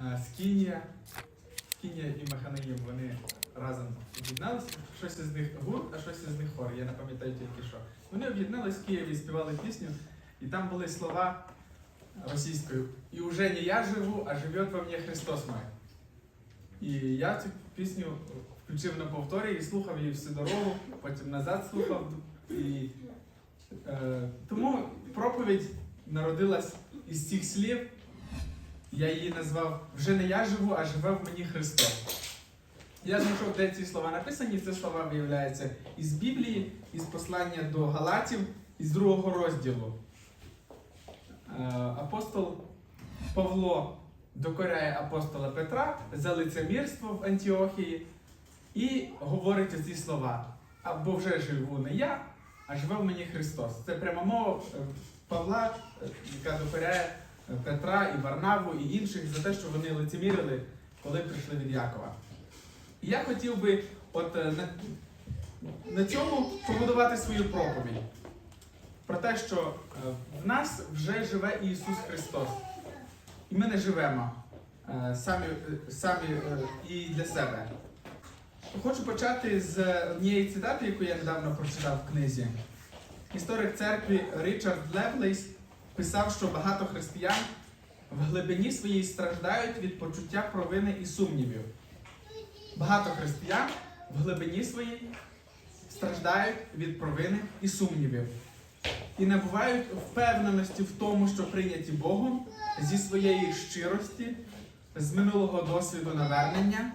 е, Скінія, Скінія і Маханаїм, вони разом об'єдналися. Щось із них гурт, а щось із них хор. Я не пам'ятаю тільки що. Вони об'єднались в Києві, співали пісню, і там були слова російською. І уже не я живу, а живет во мені Христос мой. І я цю пісню включив на повторі і слухав її всю дорогу, потім назад слухав. І, е, тому проповідь народилась із цих слів. Я її назвав Вже не я живу, а живе в мені Христос. Я знайшов, де ці слова написані. Це слова виявляються із Біблії, із послання до Галатів, із другого розділу. Е, Апостол Павло докоряє апостола Петра за лицемірство в Антіохії і говорить оці слова. Або вже живу не я, а живе в мені Христос. Це пряма мова е, Павла, е, яка докоряє Петра і Варнаву і інших за те, що вони лицемірили, коли прийшли від Якова. І я хотів би от е, на, на цьому побудувати свою проповідь. Про те, що е, в нас вже живе Ісус Христос. І ми не живемо е, самі, самі і для себе. Хочу почати з однієї цитати, яку я недавно прочитав в книзі. Історик церкви Річард Левлейс писав, що багато християн в глибині своїй страждають від почуття провини і сумнівів. Багато християн в глибині своїй страждають від провини і сумнівів. І набувають впевненості в тому, що прийняті Богом зі своєї щирості, з минулого досвіду навернення,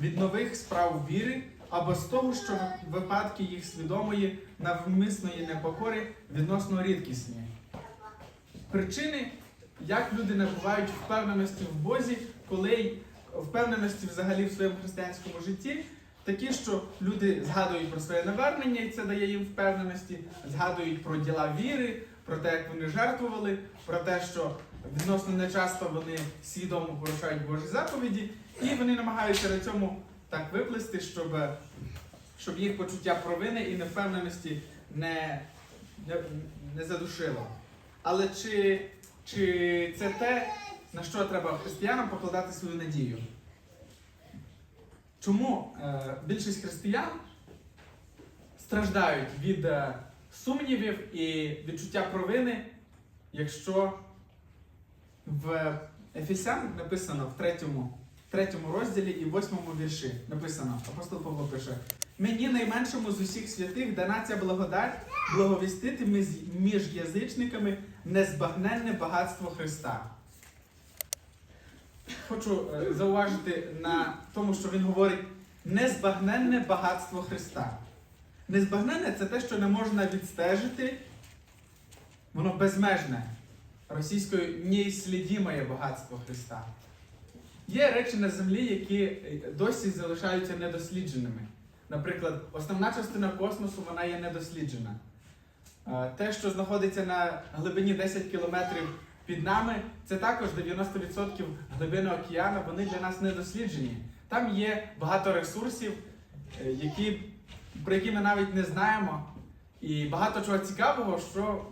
від нових справ віри або з того, що випадки їх свідомої навмисної непокори відносно рідкісні. Причини, як люди набувають впевненості в Бозі, коли впевненості взагалі в своєму християнському житті, такі, що люди згадують про своє навернення, і це дає їм впевненості, згадують про діла віри, про те, як вони жертвували, про те, що відносно нечасто вони свідомо порушають Божі заповіді, і вони намагаються на цьому так виплести, щоб, щоб їх почуття провини і невпевненості не, не, не задушило. Але чи, чи це те, на що треба християнам покладати свою надію? Чому е, більшість християн страждають від е, сумнівів і відчуття провини, якщо в Ефесян написано в третьому, третьому розділі і восьмому вірші написано, апостол Павло пише: Мені найменшому з усіх святих дана ця благодать благовістити між, язичниками незбагненне багатство Христа. Хочу е, зауважити на тому, що він говорить незбагненне багатство Христа. Незбагненне це те, що не можна відстежити, воно безмежне. Російською неіслідімає багатство Христа. Є речі на землі, які е, досі залишаються недослідженими. Наприклад, основна частина космосу вона є недосліджена. Е, Те, що знаходиться на глибині 10 кілометрів під нами, це також 90% глибини океану, вони для нас не досліджені. Там є багато ресурсів, е, які, про які ми навіть не знаємо. І багато чого цікавого, що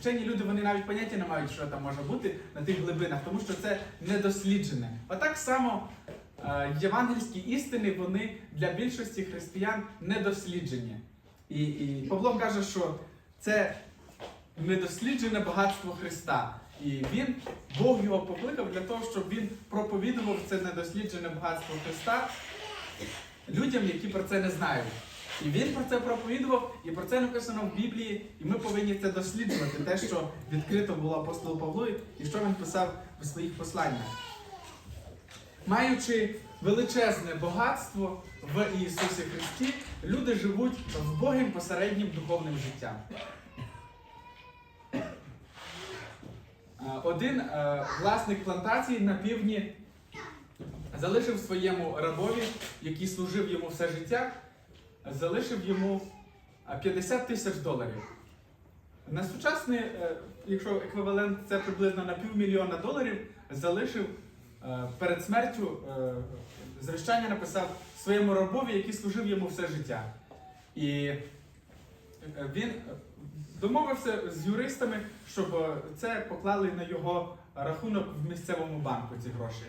вчені люди вони навіть поняття не мають, що там може бути на тих глибинах, тому що це недосліджене. Отак само е, євангельські істини вони для більшості християн недосліджені. І, і Павло каже, що це недосліджене багатство Христа. І він, Бог його покликав для того, щоб він проповідував це недосліджене багатство Христа людям, які про це не знають. І він про це проповідував, і про це написано в Біблії, і ми повинні це досліджувати, те, що відкрито було апостолу Павлу, і що він писав у своїх посланнях. Маючи величезне багатство в Ісусі Христі, люди живуть вбогим посереднім духовним життям. Е, Один е, власник плантації на півдні залишив своєму рабові, який служив йому все життя, залишив йому е, 50 тисяч доларів. На сучасний, е, якщо еквівалент це приблизно на півмільйона доларів, залишив е, перед смертю е, завіщання написав своєму рабові, який служив йому все життя. І е, він домовився з юристами, щоб е, це поклали на його рахунок в місцевому банку ці гроші.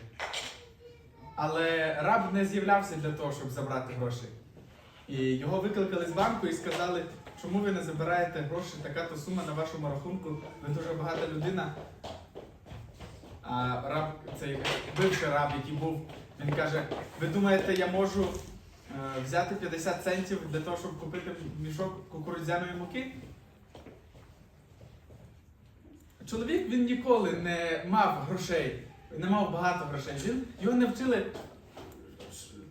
Але раб не з'являвся для того, щоб забрати гроші. І його викликали з банку і сказали, чому ви не забираєте гроші, така то сума на вашому рахунку, ви дуже багата людина. А раб, цей бивший раб, який був, він каже: ви думаєте, я можу е, взяти 50 центів для того, щоб купити мішок кукурудзяної муки? Чоловік він ніколи не мав грошей, не мав багато грошей. Він, його не вчили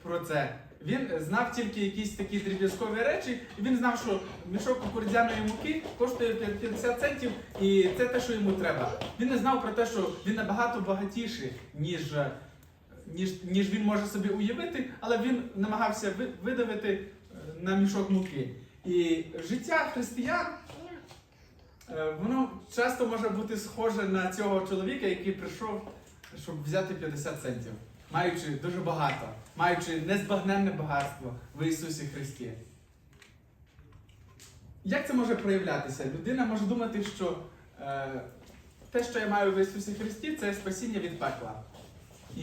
про це. Він знав тільки якісь такі дріб'язкові речі, і він знав, що мішок кукурудзяної муки коштує 50 центів, і це те, що йому треба. Він не знав про те, що він набагато багатіший, ніж, е, ніж, ніж він може собі уявити, але він намагався видавити е, на мішок муки. І життя християн Е, Воно часто може бути схоже на цього чоловіка, який прийшов, щоб взяти 50 центів, маючи дуже багато, маючи незбагненне багатство в Ісусі Христі. Як це може проявлятися? Людина може думати, що е, те, що я маю в Ісусі Христі, це спасіння від пекла. І,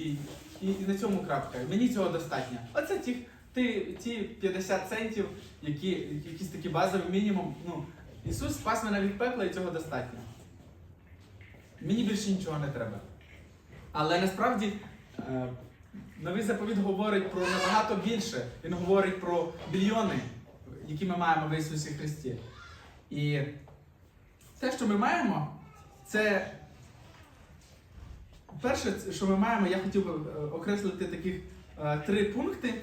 і, і на цьому крапка. Мені цього достатньо. Оце ті, ті, ті 50 центів, які, якийсь такий базовий мінімум. Ну, Ісус спас мене від пекла і цього достатньо. Мені більше нічого не треба. Але насправді е, новий заповіт говорить про набагато більше. Він говорить про мільйони, які ми маємо в Ісусі Христі. І те, що ми маємо, це перше, що ми маємо, я хотів би е, окреслити таких е, три пункти.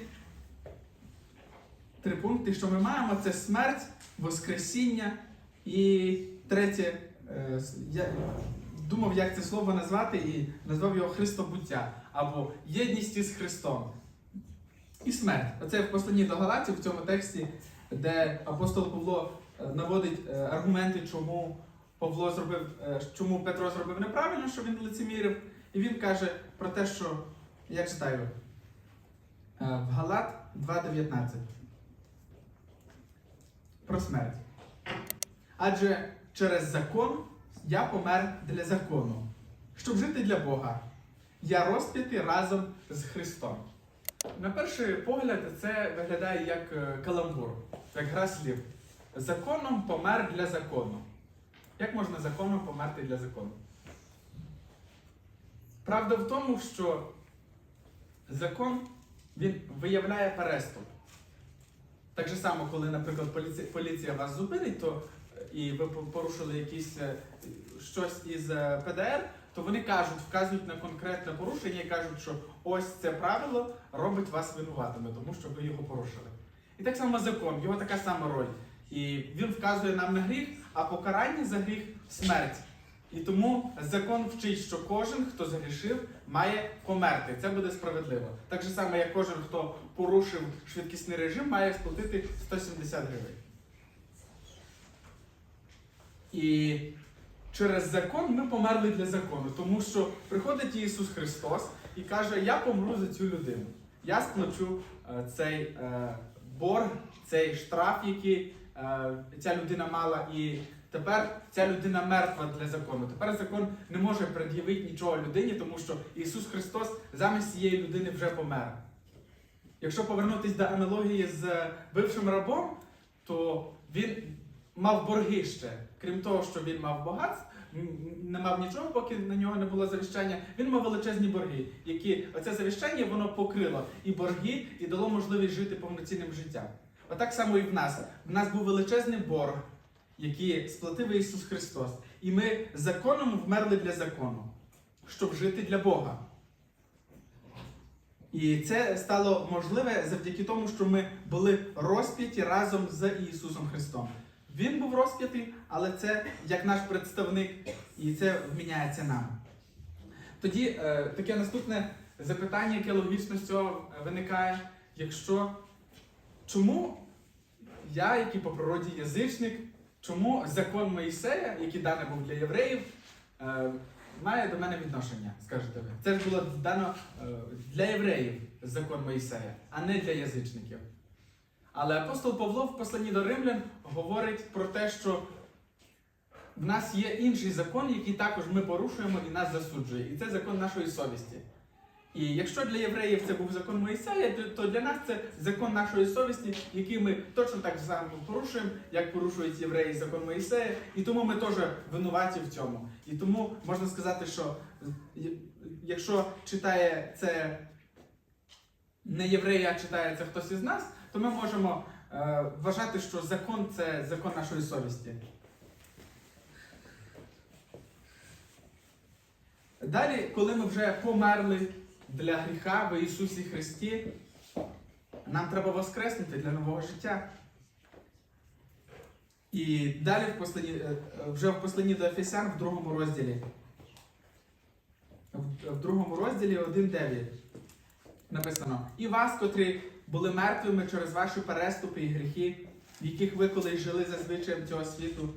Три пункти, що ми маємо, це смерть, Воскресіння і третє, е, я думав, як це слово назвати, і назвав його Христобуття або єдність із Христом. І смерть. Оце в посланні до Галатів в цьому тексті, де апостол Павло е, наводить е, аргументи, чому Павло зробив, е, чому Петро зробив неправильно, що він лицемірив. І він каже про те, що я читаю в Галат 2.19 про смерть. Адже через закон я помер для закону, щоб жити для Бога. Я розп'ятий разом з Христом. На перший погляд, це виглядає як е, каламбур, як гра слів. Законом помер для закону. Як можна законом померти для закону? Правда в тому, що закон він виявляє переступ. Так же само, коли, наприклад, поліція, поліція вас зупинить, то е, і ви порушили якісь е, щось із ПДР, то вони кажуть, вказують на конкретне порушення і кажуть, що ось це правило робить вас винуватими, тому що ви його порушили. І так само закон, його така сама роль. І він вказує нам на гріх, а покарання за гріх смерть. І тому закон вчить, що кожен, хто загрішив, має померти. Це буде справедливо. Так же само, як кожен, хто порушив швидкісний режим, має сплатити 170 гривень. І через закон ми померли для закону, тому що приходить Ісус Христос і каже: Я помру за цю людину. Я сплачу е, цей е, борг, цей штраф, який е, ця людина мала, і тепер ця людина мертва для закону. Тепер закон не може пред'явити нічого людині, тому що Ісус Христос замість цієї людини вже помер. Якщо повернутися до аналогії з бившим рабом, то він мав борги ще. Крім того, що він мав багатство, не мав нічого, поки на нього не було завіщання. Він мав величезні борги, які оце завіщання воно покрило і борги, і дало можливість жити повноцінним життям. Отак само і в нас. В нас був величезний борг, який сплатив Ісус Христос. І ми законом вмерли для закону, щоб жити для Бога. І це стало можливе завдяки тому, що ми були розп'яті разом з Ісусом Христом. Він був розп'ятий, але це як наш представник, і це вміняється нам. Тоді е, таке наступне запитання, яке логічно з цього виникає: якщо чому я, який по природі язичник, чому закон Моїсея, який даний був для євреїв, е, має до мене відношення, скажете ви. Це ж було дано е, для євреїв закон Моїсея, а не для язичників. Але апостол Павло в посланні до римлян говорить про те, що в нас є інший закон, який також ми порушуємо і нас засуджує. І це закон нашої совісті. І якщо для євреїв це був закон Моїсея, то- для нас це закон нашої совісті, який ми точно так само порушуємо, як порушують євреї закон Моїсея, і тому ми теж винуваті в цьому. І тому можна сказати, що е, якщо читає це не євреї, а читає це хтось із нас, то ми можемо е, вважати, що закон це закон нашої совісті. Далі, коли ми вже померли для гріха в Ісусі Христі, нам треба воскреснути для нового життя. І далі в посланні, е, е, вже в посланні до Ефесян в другому розділі. В другому розділі 1.9 написано: І вас, котрі були мертвими через ваші переступи і гріхи, в яких ви колись жили за звичаєм цього світу,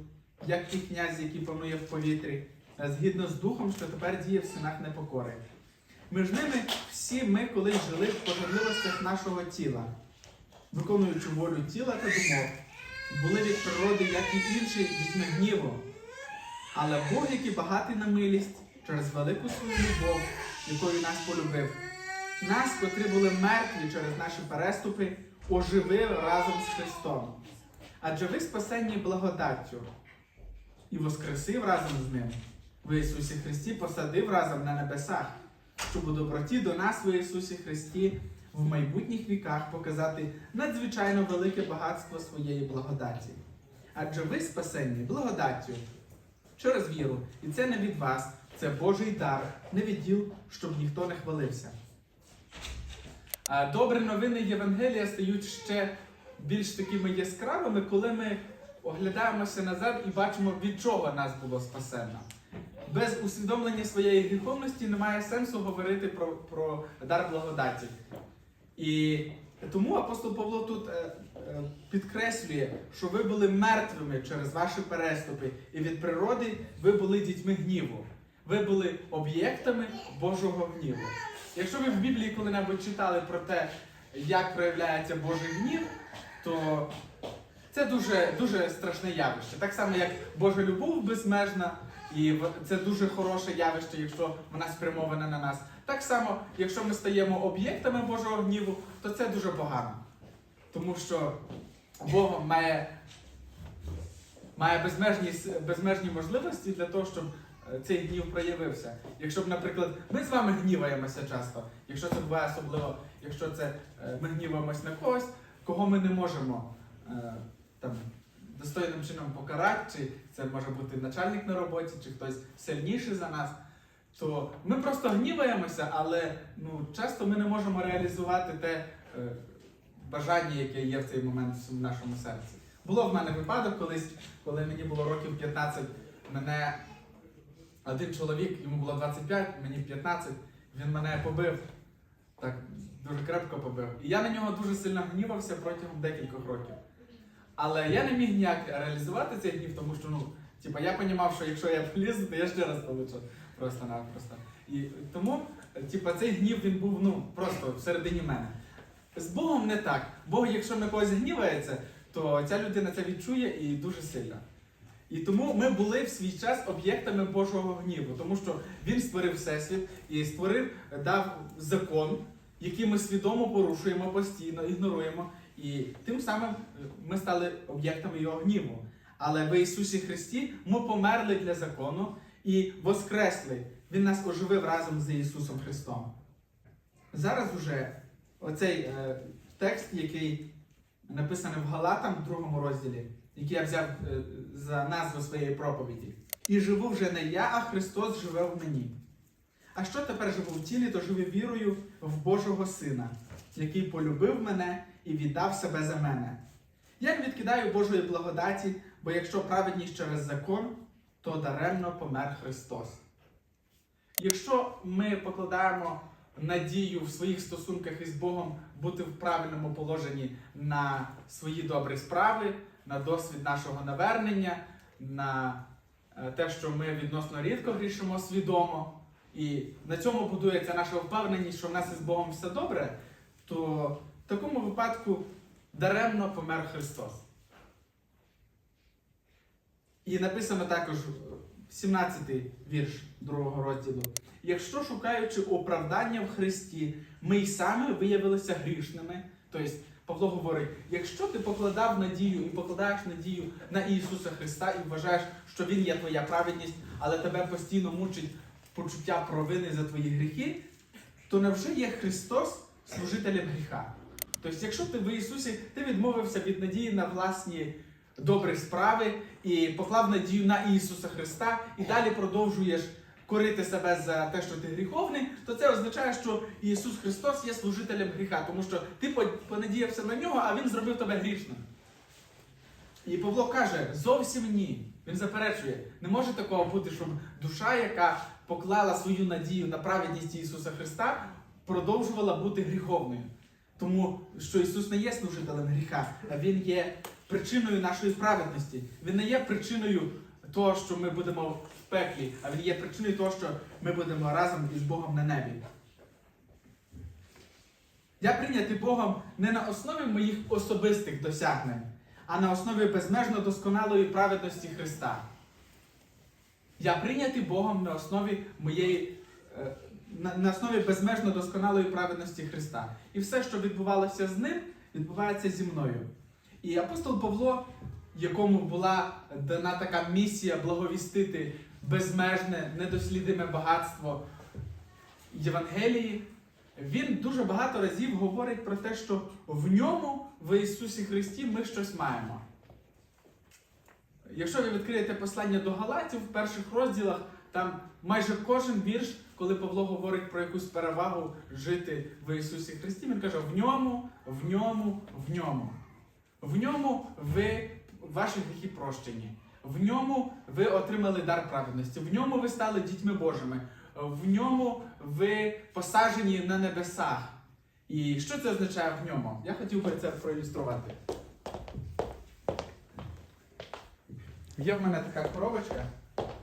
як ті князі, які панує в повітрі, згідно з духом, що тепер діє в синах непокори. Між ними всі ми колись жили в пожадливостях нашого тіла, виконуючи волю тіла та думок, були від природи, як і інші дітьми гніву. Але Бог, який багатий на милість, через велику свою любов, якою нас полюбив, нас, котрі були мертві через наші переступи, оживив разом з Христом. Адже ви спасенні благодаттю і воскресив разом з ним. В Ісусі Христі посадив разом на небесах, щоб у доброті до нас в Ісусі Христі в майбутніх віках показати надзвичайно велике багатство своєї благодаті. Адже ви спасенні благодаттю через віру, і це не від вас, це Божий дар, не від діл, щоб ніхто не хвалився. Добрі новини Євангелія стають ще більш такими яскравими, коли ми оглядаємося назад і бачимо, від чого нас було спасено. Без усвідомлення своєї гріховності немає сенсу говорити про, про дар благодаті. І тому апостол Павло тут е, е, підкреслює, що ви були мертвими через ваші переступи, і від природи ви були дітьми гніву. Ви були об'єктами Божого гніву. Якщо ви в Біблії коли-небудь читали про те, як проявляється Божий гнів, то це дуже, дуже страшне явище. Так само, як Божа любов безмежна, і це дуже хороше явище, якщо вона спрямована на нас. Так само, якщо ми стаємо об'єктами Божого гніву, то це дуже погано. Тому що Бог має, має безмежні, безмежні можливості для того, щоб цей гнів проявився. Якщо б, наприклад, ми з вами гніваємося часто, якщо це буває особливо, якщо це е, ми гніваємось на когось, кого ми не можемо е, там, достойним чином покарати, чи це може бути начальник на роботі, чи хтось сильніший за нас, то ми просто гніваємося, але ну, часто ми не можемо реалізувати те е, бажання, яке є в цей момент в нашому серці. Було в мене випадок колись, коли мені було років 15, мене один чоловік, йому було 25, мені 15, він мене побив. Так, дуже крепко побив. І я на нього дуже сильно гнівався протягом декількох років. Але я не міг ніяк реалізувати цей гнів, тому що ну, типа, я розумів, що якщо я полізу, то я ще раз получу. Просто-напросто. І тому, типа, цей гнів він був ну, просто всередині мене. З Богом не так. Бог, якщо на когось гнівається, то ця людина це відчує і дуже сильно. І тому ми були в свій час об'єктами Божого гніву, тому що Він створив Всесвіт і створив, дав закон, який ми свідомо порушуємо постійно, ігноруємо. І тим самим е, ми стали об'єктами його гніву. Але в Ісусі Христі ми померли для закону і воскресли. Він нас оживив разом з Ісусом Христом. Зараз уже оцей е, текст, який написаний в Галатам, в другому розділі, який я взяв е, за назву своєї проповіді. І живу вже не я, а Христос живе в мені. А що тепер живу в тілі, то живу вірою в Божого Сина, який полюбив мене і віддав себе за мене. Я не відкидаю Божої благодаті, бо якщо праведність через закон, то даремно помер Христос. Якщо ми покладаємо надію в своїх стосунках із Богом бути в правильному положенні на свої добрі справи, на досвід нашого навернення, на е, те, що ми відносно рідко грішимо свідомо, і на цьому будується наша впевненість, що в нас із Богом все добре, то в такому випадку даремно помер Христос. І написано також 17-й вірш другого розділу. Якщо шукаючи оправдання в Христі, ми й самі виявилися грішними. Тобто Павло говорить: якщо ти покладав надію і покладаєш надію на Ісуса Христа і вважаєш, що Він є твоя праведність, але тебе постійно мучить почуття провини за твої гріхи, то невже є Христос служителем гріха? Тобто, якщо ти в Ісусі, ти відмовився від надії на власні добрі справи і поклав надію на Ісуса Христа, і далі продовжуєш корити себе за те, що ти гріховний, то це означає, що Ісус Христос є служителем гріха, тому що ти понадіявся на нього, а Він зробив тебе грішним. І Павло каже: зовсім ні. Він заперечує, не може такого бути, щоб душа, яка поклала свою надію на праведність Ісуса Христа, продовжувала бути гріховною. Тому що Ісус не є служителем гріха, а Він є причиною нашої праведності. Він не є причиною того, що ми будемо пеклі, а Він є причиною того, що ми будемо разом із Богом на небі. Я прийнятий Богом не на основі моїх особистих досягнень, а на основі безмежно досконалої праведності Христа. Я прийнятий Богом на основі моєї. е, На, на основі безмежно досконалої праведності Христа. І все, що відбувалося з ним, відбувається зі мною. І апостол Павло, якому була дана така місія благовістити безмежне, недослідиме багатство Євангелії, він дуже багато разів говорить про те, що в ньому, в Ісусі Христі, ми щось маємо. Якщо ви відкриєте послання до Галатів в перших розділах, там майже кожен вірш, коли Павло говорить про якусь перевагу жити в Ісусі Христі, він каже: в ньому, в ньому, в ньому. В ньому ви ваші гріхи прощені. В ньому ви отримали дар праведності. В ньому ви стали дітьми Божими. В ньому ви посаджені на небесах. І що це означає в ньому? Я хотів би це проілюструвати. Є в мене така коробочка,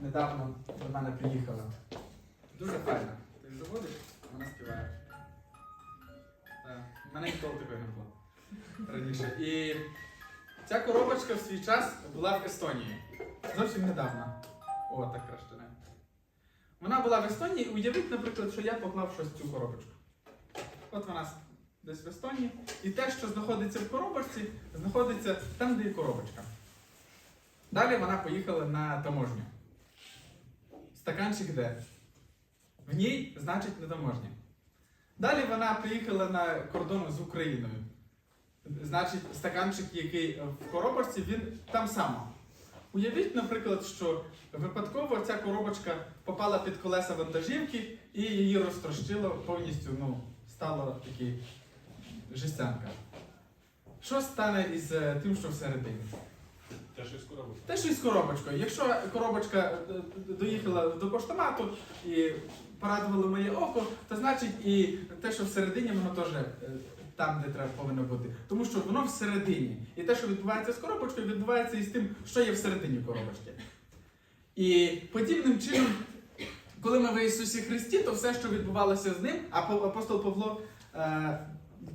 недавно до мене приїхала. Дуже файна. Ти заводиш, вона співає. У мене ніколи такої не було раніше. І ця коробочка в свій час була в Естонії. Зовсім недавно. О, так краще не. Вона була в Естонії, уявіть, наприклад, що я поклав щось в цю коробочку. От вона десь в Естонії. І те, що знаходиться в коробочці, знаходиться там, де є коробочка. Далі вона поїхала на таможню. Стаканчик де? В ній, значить, на таможні. Далі вона приїхала на кордон з Україною. Значить, стаканчик, який в коробочці, він там само. Уявіть, наприклад, що випадково ця коробочка попала під колеса вантажівки і її розтрощило повністю, ну, стало такий жестянка. Що стане із е, тим, що всередині? Те, що з коробок. Те, що із коробочкою. Якщо коробочка е, доїхала до поштомату і порадувало моє око, то значить і те, що всередині, воно теж е, там, де треба повинно бути. Тому що воно всередині. І те, що відбувається з коробочкою, відбувається і з тим, що є всередині коробочки. І подібним чином, коли ми в Ісусі Христі, то все, що відбувалося з ним, апостол Павло е,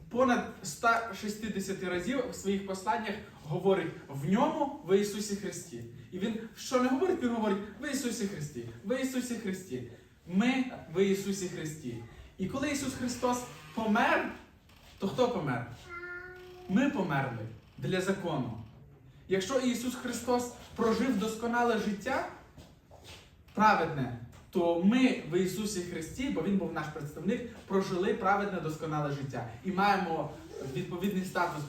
понад 160 разів в своїх посланнях говорить в ньому в Ісусі Христі. І він що не говорить, він говорить в Ісусі Христі, в Ісусі Христі. Ми в Ісусі Христі. І коли Ісус Христос помер, то хто помер? Ми померли для закону. Якщо Ісус Христос прожив досконале життя, праведне, то ми в Ісусі Христі, бо Він був наш представник, прожили праведне досконале життя і маємо відповідний статус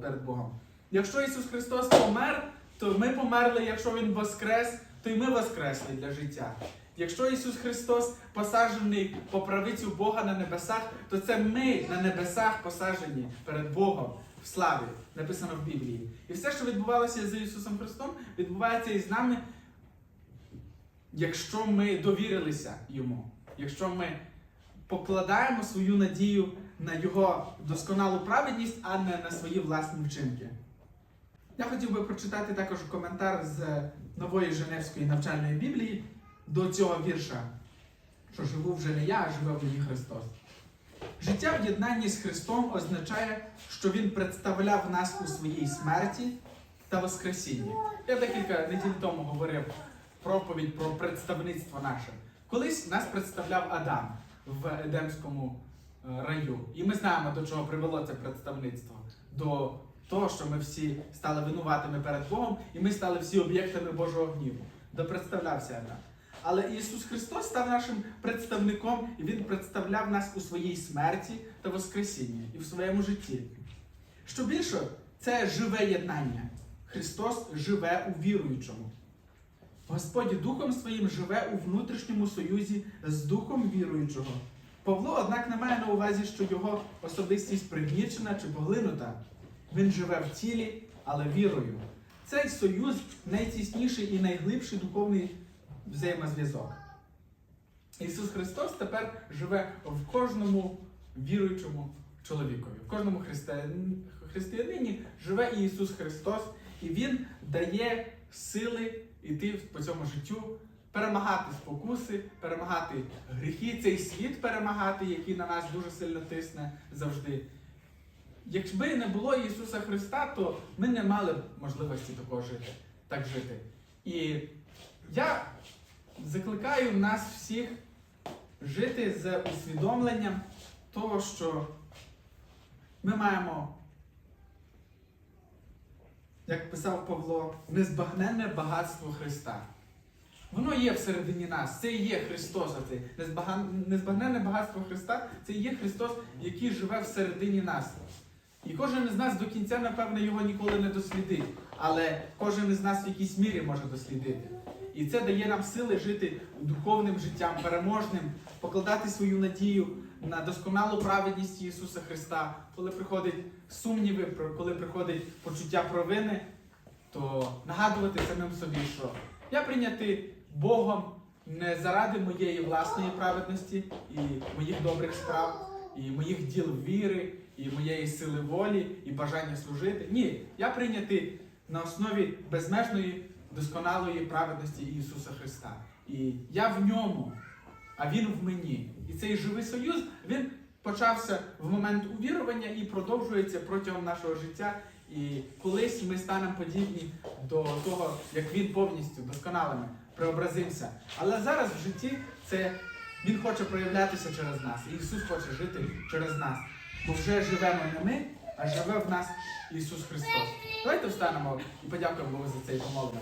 перед Богом. Якщо Ісус Христос помер, то ми померли, якщо Він воскрес, то й ми воскресли для життя. Якщо Ісус Христос посаджений по правицю Бога на небесах, то це ми на небесах посаджені перед Богом в славі, написано в Біблії. І все, що відбувалося з Ісусом Христом, відбувається і з нами, якщо ми довірилися Йому, якщо ми покладаємо свою надію на Його досконалу праведність, а не на свої власні вчинки. Я хотів би прочитати також коментар з нової Женевської навчальної Біблії до цього вірша, що живу вже не я, а живе в мені Христос. Життя в єднанні з Христом означає, що Він представляв нас у своїй смерті та Воскресіння. Я декілька неділь тому говорив проповідь про представництво наше. Колись нас представляв Адам в Едемському е, раю. І ми знаємо, до чого привело це представництво. До того, що ми всі стали винуватими перед Богом, і ми стали всі об'єктами Божого гніву. Допредставлявся Адам. Але Ісус Христос став нашим представником, і Він представляв нас у своїй смерті та Воскресінні і в своєму житті. Що більше, це живе єднання. Христос живе у віруючому. Господь Духом Своїм живе у внутрішньому союзі з Духом віруючого. Павло, однак, не має на увазі, що його особистість пригнічена чи поглинута. Він живе в тілі, але вірою. Цей союз найтісніший і найглибший духовний взаємозв'язок. Ісус Христос тепер живе в кожному віруючому чоловікові, в кожному християн- християнині живе Ісус Христос, і Він дає сили йти по цьому життю, перемагати спокуси, перемагати гріхи, цей світ перемагати, який на нас дуже сильно тисне завжди. Якби не було Ісуса Христа, то ми не мали б можливості такого жити, так жити. І я закликаю нас всіх жити з усвідомленням того, що ми маємо, як писав Павло, незбагненне багатство Христа. Воно є всередині нас, це і є Христос. Незбага- Незбагненне багатство Христа це і є Христос, який живе всередині нас. І кожен із нас до кінця, напевно, його ніколи не дослідить, але кожен із нас в якійсь мірі може дослідити. І це дає нам сили жити духовним життям, переможним, покладати свою надію на досконалу праведність Ісуса Христа. Коли приходять сумніви, коли приходить почуття провини, то нагадувати самим собі, що я прийнятий Богом не заради моєї власної праведності і моїх добрих справ, і моїх діл віри, і моєї сили волі, і бажання служити. Ні, я прийнятий на основі безмежної досконалої праведності Ісуса Христа. І я в ньому, а Він в мені. І цей живий союз він почався в момент увірування і продовжується протягом нашого життя. І колись ми станемо подібні до того, як він повністю досконалими преобразився. Але зараз в житті це він хоче проявлятися через нас. І Ісус хоче жити через нас. Бо вже живемо не ми, а живе в нас Ісус Христос. Давайте встанемо і подякуємо Богу за цей помолення.